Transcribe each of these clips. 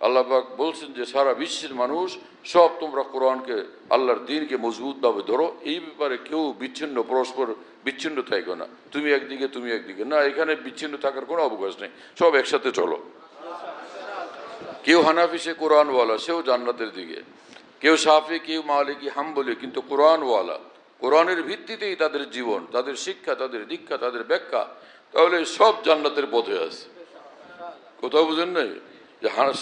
আল্লাহ পাক বলছেন যে, সারা বিশ্বের মানুষ সব তোমরা কোরআনকে, আল্লাহর দিনকে মজবুতভাবে ধরো। এই ব্যাপারে কেউ বিচ্ছিন্ন, পরস্পর বিচ্ছিন্ন থাকো না। তুমি একদিকে তুমি একদিকে। না, এখানে বিচ্ছিন্ন থাকার কোনো অবকাশ নেই। সব একসাথে চলো। কেউ হানাফি, সে কোরআনওয়ালা, সেও জান্নাতের দিকে। কেউ সাফি, কেউ মালিকি, হাম্বলি, কিন্তু কোরআনওয়ালা। কোরআনের ভিত্তিতেই তাদের জীবন, তাদের শিক্ষা, তাদের দীক্ষা, তাদের ব্যাখ্যা। তাহলে সব জান্নাতের পথে আছে। কোথাও বুঝেন নাই? যে হা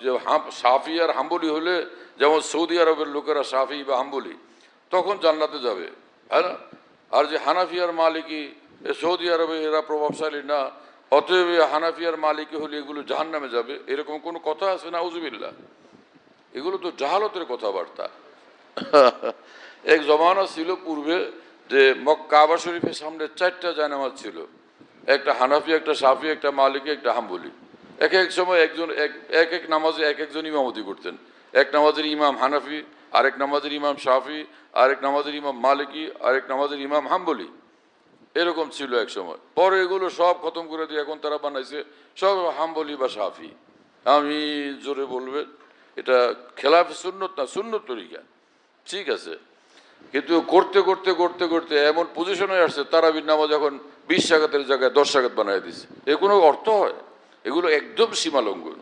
যে হাম- সাফি আর হাম্বলি হলে যেমন সৌদি আরবের লোকেরা সাফি বা হাম্বলি, তখন জান্নাতে যাবে হ্যাঁ আর যে হানাফি আর মালিকি সৌদি আরবে এরা প্রভাবশালী না, অতএব হানাফি আর মালিকি হলে এগুলো জাহান নামে যাবে, এরকম কোনো কথা আছে না? উজুবিল্লা এগুলো তো জাহালতের কথাবার্তা। এক জমানা ছিল পূর্বে যে কাবা শরীফের সামনে চারটা জায়নামাজ ছিল, একটা হানাফি, একটা সাফি, একটা মালিকি, একটা হাম্বলি। এক এক সময় একজন, এক এক নামাজে এক একজন ইমামতি করতেন। এক নামাজের ইমাম হানাফি, আরেক নামাজের ইমাম সাফি আরেক নামাজের ইমাম মালিকি, আরেক নামাজের ইমাম হাম্বলি। এরকম ছিল এক সময়। পরে এগুলো সব খতম করে দিয়ে এখন তারা বানাইছে সব হাম্বলি বা সাফি আমি জোরে বলবে এটা খেলাফ সুন্নত না সুন্নত তরিকা? ঠিক আছে। কিন্তু করতে করতে করতে করতে এমন পজিশনে আসছে, তারাবির নামাজ এখন বিশ জাগাতের জায়গায় দশ জাগাত বানাই দিছে। এ কোনো অর্থ হয়? এগুলো একদম সীমালঙ্ঘন।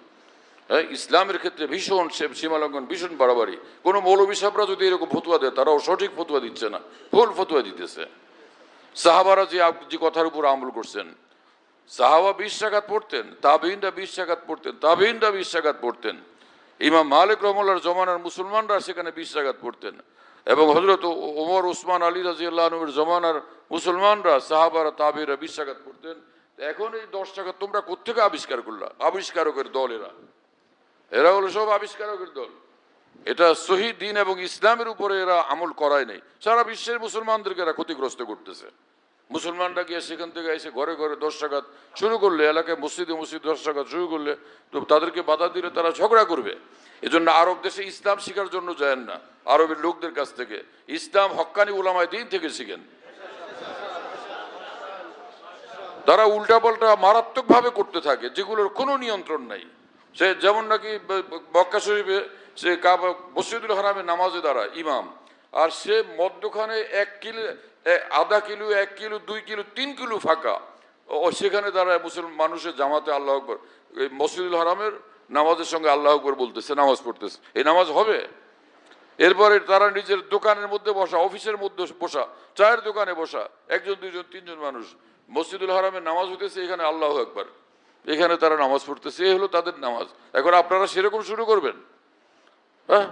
হ্যাঁ ইসলামের ক্ষেত্রে ভীষণ সীমালঙ্ঘন, ভীষণ বাড়াবাড়ি। কোনো মৌলবী সাহেবরা যদি এরকম ফতুয়া দেয়, তারাও সঠিক ফতুয়া দিচ্ছে না, ভুল ফতুয়া দিতেছে। সাহাবারা যে যে কথার উপর আমল করছেন, সাহাবা বিশ পড়তেন তাবিনরা বিশ পড়তেন তাবিনরা বিশ পড়তেন। ইমাম মালিক রহমুল্লার জমানার মুসলমানরা সেখানে বিশ পড়তেন। এবং হজরত ওমর উসমান আলী রাজিউল্লাহনুর জমানার মুসলমানরা, সাহাবারা তাবিরা বিশ টাকাত পড়তেন। এখন এই দশ টাকা তোমরা কোথেকে আবিষ্কার করলা? আবিষ্কারকের দল এরা। এরা হলো সব আবিষ্কারকের দল। এটা শহীদ দিন এবং ইসলামের উপরে এরা আমল করায় নেই। সারা বিশ্বের মুসলমানদেরকে এরা ক্ষতিগ্রস্ত করতেছে। মুসলমানরা গিয়ে সেখান থেকে এসে ঘরে ঘরে দশ টাকাত শুরু করলে, এলাকায় মসজিদে মসজিদ দশ টাকাত শুরু করলে, তো তাদেরকে বাধা দিলে তারা ঝগড়া করবে। এজন্য আরব দেশে ইসলাম শেখার জন্য যায় না। আরবের লোকদের কাছ থেকে। ইসলাম হক্কানি উলামায় দিন থেকে শিখেন। তারা উল্টাপাল্টা মারাত্মকভাবে করতে থাকে, যেগুলোর কোনো নিয়ন্ত্রণ নাই। সে যেমন নাকি বক্কা শরীফে সে মসজিদুল হারামে নামাজে দাঁড়ায়, ইমাম। আর সে মদ্যখানে এক কিলো আধা কিলো, এক কিলো, দুই কিলো, তিন কিলো ফাঁকা। ও সেখানে দাঁড়ায় মুসলমান মানুষের জামাতে আল্লাহ আকবর মসজিদুল হারামের নামাজের সঙ্গে আল্লাহ আকবর বলতেছে, নামাজ পড়তেছে। এই নামাজ হবে? এরপরে তারা নিজের দোকানের মধ্যে বসা, অফিসের মধ্যে বসা, চায়ের দোকানে বসা, একজন, দুইজন, তিনজন মানুষ। মসজিদুল হারামে নামাজ হইতেছে, এখানে আল্লাহ একবার এখানে তারা নামাজ পড়তেছে, এই হলো তাদের নামাজ। এখন আপনারা সেরকম শুরু করবেন? হ্যাঁ?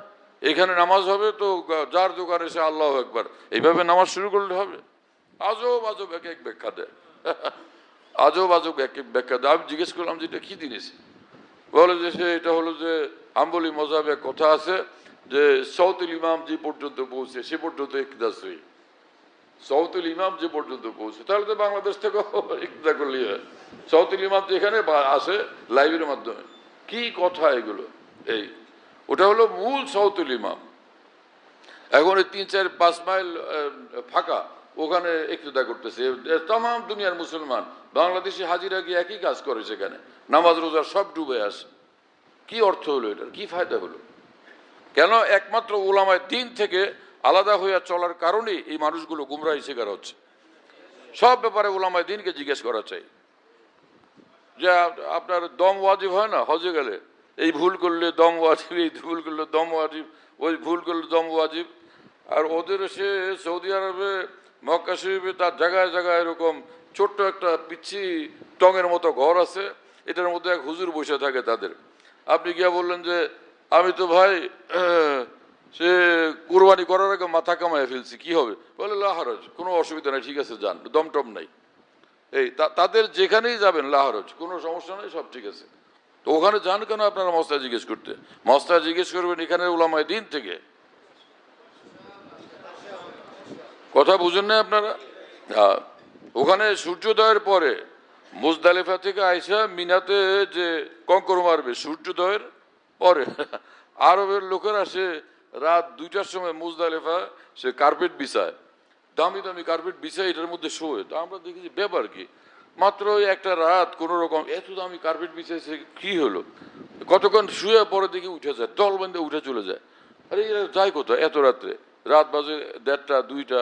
এখানে নামাজ হবে তো যার দোকানে সে আল্লাহ একবার এইভাবে নামাজ শুরু করলে হবে? আজব আজব, এক এক ব্যাখ্যা দেয়। আজব আজব, এক এক ব্যাখ্যা দেয়। আমি জিজ্ঞেস করলাম যে এটা কি জিনিস বলে যে সে, এটা হলো যে আম্বলি মজাবে কথা আছে যে সৌতুল ইমাম যে পর্যন্ত পৌঁছে, সে পর্যন্ত ইকদাস হই সৌতুল ইমাম যে পর্যন্ত পৌঁছে, তাহলে তো বাংলাদেশ থেকে ইকদা করলেই হয়। সৌতুল ইমাম তো এখানে আসে লাইভের মাধ্যমে। কি কথা এগুলো? এই, ওটা হলো মূল সৌতুল ইমাম। এখন ওই তিন চার পাঁচ মাইল ফাঁকা, ওখানে ইকতদা করতেছে। তাম দুনিয়ার মুসলমান, বাংলাদেশি হাজিরা গিয়ে একই কাজ করে সেখানে? নামাজ, রোজা সব ডুবে আসে কি অর্থ হলো এটার? কি ফায়দা হলো? কেন একমাত্র ওলামায় দিন থেকে আলাদা হইয়া চলার কারণেই এই মানুষগুলো গুমরাহি শিকার হচ্ছে। সব ব্যাপারে ওলামায় দিনকে জিজ্ঞেস করা চাই। যে আপনার দম ওয়াজিব হয় না? হজে গেলে এই ভুল করলে দম ওয়াজিব, এই ভুল করলে দম ওয়াজিব, ওই ভুল করলে দম ওয়াজিব। আর ওদের সে সৌদি আরবে, মক্কা শরীফে তার জায়গায় জায়গায় এরকম ছোট্ট একটা পিচ্ছি টঙের মতো ঘর আছে। এটার মধ্যে এক হুজুর বসে থাকে তাদের। আপনি গিয়া বললেন যে, আমি তো ভাই সে কুরবানি করার আগে মাথা কামায় ফেলছি, কি হবে? বলে লাহারজ কোনো অসুবিধা নেই, ঠিক আছে, যান দম টম নাই। এই তাদের যেখানেই যাবেন লাহরজ কোনো সমস্যা নেই, সব ঠিক আছে। তো ওখানে যান কেন আপনারা মস্তা জিজ্ঞেস করতে? মস্তা জিজ্ঞেস করবেন এখানে ওলামায় দিন থেকে। কথা বুঝেন না আপনারা? হ্যাঁ। ওখানে সূর্যোদয়ের পরে মুজদালিফা থেকে আইসা মিনাতে যে কঙ্কর মারবে, সূর্যোদয়ের পরে আরবের লোকেরা সে রাত দুইটার সময় মুজদালিফা, সে কার্পেট বিছায়। দামি দামি কার্পেট বিছায়, এটার মধ্যে শোয়। তো আমরা দেখি যে ব্যাপার কি? মাত্র একটা রাত কোনো রকম এত দামি কার্পেট বিছাইছে কি হলো? কতক্ষণ শুয়ে পরে দিকে উঠে যায়, দল বেঁধে উঠে চলে যায়। আরে এরা যায় কোথায় এত রাত্রে? রাত বাজে দেড়টা, দুইটা।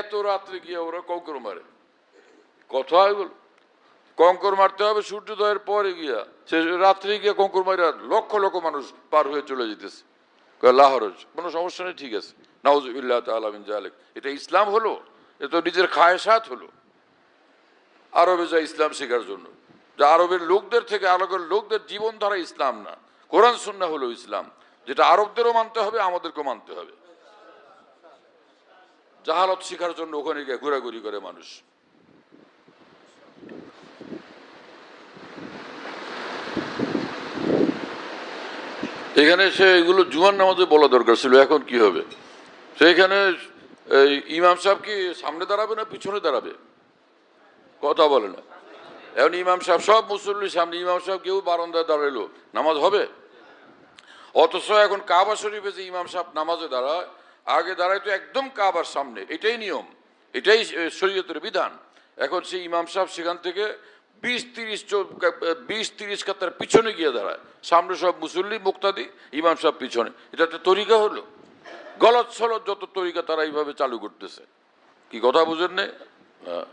এত রাত্রে গিয়ে ওরা কঙ্কর মারে। কথা বল। কঙ্কর মারতে হবে, সূর্যোদয়ের পরে গিয়া। সে রাত্রে গিয়ে কঙ্কর মারে লক্ষ লক্ষ মানুষ পার হয়ে চলে যেতেছে। লাহরজ কোনো সমস্যা নেই, ঠিক আছে। নাউজুবিল্লাহ তালামিন এটা ইসলাম হলো, এ তো নিজের খায়সাত হলো। আরবে যা ইসলাম শেখার জন্য। যে আরবের লোকদের থেকে আরবের লোকদের জীবনধারা ইসলাম না। কোরআন, সুন্না হলো ইসলাম। যেটা আরবদেরও মানতে হবে, আমাদেরকেও মানতে হবে। জাহালত শেখার জন্য ওখানে গিয়ে ঘোরাঘুরি করে মানুষ। এখানে সে এগুলো জুমার নামাজে বলা দরকার ছিল, এখন কি হবে? সেইখানে এই ইমাম সাহেব কি সামনে দাঁড়াবে না পিছনে দাঁড়াবে? কথা বলে না। এখন ইমাম সাহেব সব মুসল্লির সামনে, ইমাম সাহেব কেউ বারান্দায় দাঁড়াইলো, নামাজ হবে? অথচ এখন কাবা শরীফে যে ইমাম সাহেব নামাজে দাঁড়ায়, আগে দাঁড়ায় তো একদম কাবার সামনে, এটাই নিয়ম, এটাই শরীয়তের বিধান। এখন সেই ইমাম সাহেব সেখান থেকে বিশ তিরিশ বিশ তিরিশ কাতার পিছনে গিয়ে দাঁড়ায়। সামনে সব মুসল্লি, মুক্তাদি, ইমাম সাহেব পিছনে। এটা একটা তরিকা হলো। গলত সলত যত তরিকা তারা এইভাবে চালু করতেছে। কি কথা বুঝেন নেই? হ্যাঁ।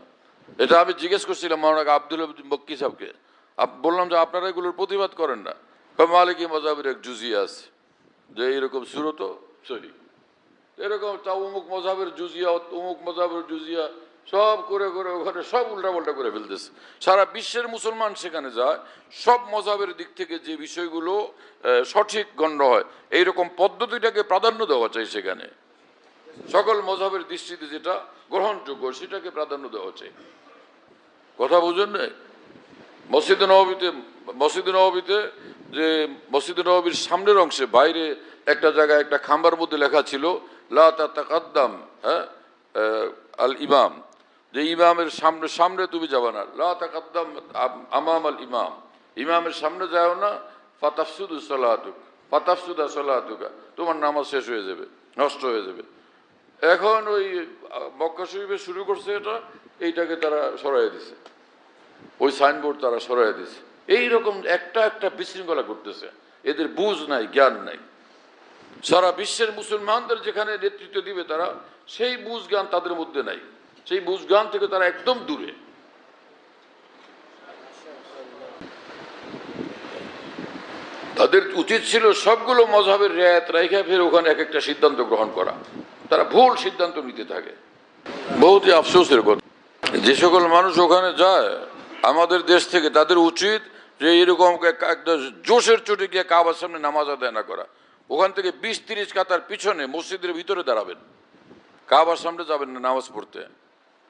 এটা আমি জিজ্ঞেস করছিলাম মাওলানা আব্দুল মক্কি সাহেবকে। বললাম যে আপনারা এগুলোর প্রতিবাদ করেন না। মালিকি মজাবের এক জুজিয়া আছে। যে এইরকম সুরত সহি। এরকম তা অমুক মজাবের জুজিয়া অমুক মজাবের জুজিয়া সব করে করে ওখানে সব উল্টাপাল্টা করে ফেলতেছে। সারা বিশ্বের মুসলমান সেখানে যায়, সব মজাবের দিক থেকে যে বিষয়গুলো সঠিক গণ্য হয়, এইরকম পদ্ধতিটাকে প্রাধান্য দেওয়া চাই সেখানে। সকল মজাবের দৃষ্টিতে যেটা গ্রহণযোগ্য, সেটাকে প্রাধান্য দেওয়া চাই। কথা বুঝেন না মসজিদ নবীতে মসজিদ নবীতে যে মসজিদ নবীর সামনের অংশে বাইরে একটা জায়গায় একটা খাম্বার মধ্যে লেখা ছিল, লা তাকাদ্দাম হ্যাঁ? আল ইমাম যে ইমামের সামনে সামনে তুমি যাবে না। লা তাকাদ্দাম আমাম আল ইমাম। ইমামের সামনে যাও না, ফাতাফসুদু সালাতুক, ফাতাফসুদা তোমার নামাজ শেষ হয়ে যাবে, নষ্ট হয়ে যাবে। এখন ওই মক্কা শরীফে শুরু করছে এটা, এইটাকে তারা সরাই দিছে। ওই সাইনবোর্ড তারা সরাই দিছে। এইরকম একটা একটা বিশৃঙ্খলা করতেছে এদের বুঝ নাই, জ্ঞান নাই। সারা বিশ্বের মুসলমানদের যেখানে নেতৃত্ব দিবে তারা, সেই বুঝ জ্ঞান তাদের মধ্যে নাই। সেই বুঝ জ্ঞান থেকে তারা একদম দূরে। তাদের উচিত ছিল সবগুলো মজাবের রেয়াত রেখে ফের ওখানে এক একটা সিদ্ধান্ত গ্রহণ করা। তারা ভুল সিদ্ধান্ত নিতে থাকে। বহুতই আফসোসের কথা। যে সকল মানুষ ওখানে যায়, আমাদের দেশ থেকে তাদের উচিত যে এরকম এক- একটা জোশের চোটে গিয়ে কাবার সামনে নামাজ আদায় না করা। ওখান থেকে বিশ তিরিশ কাতার পিছনে মসজিদের ভিতরে দাঁড়াবেন। কাবার সামনে যাবেন না নামাজ পড়তে।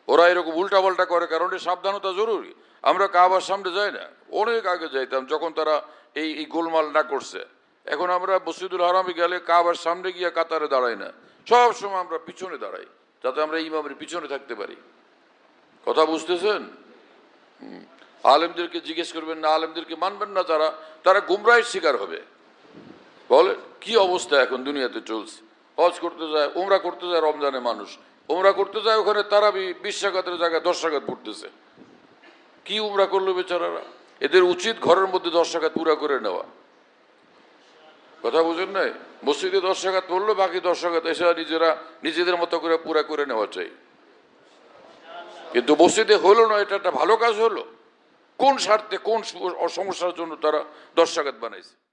ওরা এরকম উল্টা পাল্টা করে, কারণ এটা সাবধানতা জরুরি। আমরা কাবার সামনে যাই না। অনেক আগে যাইতাম যখন তারা এই এই গোলমাল না করছে। এখন আমরা মসজিদুল হারামে গেলে কাবার সামনে গিয়ে কাতারে দাঁড়াই না। সব সময় আমরা পিছনে দাঁড়াই, যাতে আমরা ইমামের পিছনে থাকতে পারি। কথা বুঝতেছেন? আলেমদেরকে জিজ্ঞেস করবেন, না, আলেমদেরকে মানবেন না তারা তারা গুমরাহের শিকার হবে। বলে কি অবস্থা এখন দুনিয়াতে চলছে? হজ করতে যায়, উমরা করতে যায়, রমজানে মানুষ। উমরা করতে যায় ওখানে তারা বিশ টাকাতের জায়গায় দশ টাকাত পড়তেছে। কি উমরা করল বেচারারা? এদের উচিত ঘরের মধ্যে দশ টাকা পুরা করে নেওয়া। কথা বুঝেন নাই? মসজিদে দশ টাকা পড়ল, বাকি দশ টাকা এসে নিজেরা নিজেদের মতো করে পুরা করে নেওয়া চাই। কিন্তু মসজিদে হলো না, এটা একটা ভালো কাজ হলো। কোন স্বার্থে কোন সমস্যার জন্য তারা দশ টাকাত বানাইছে?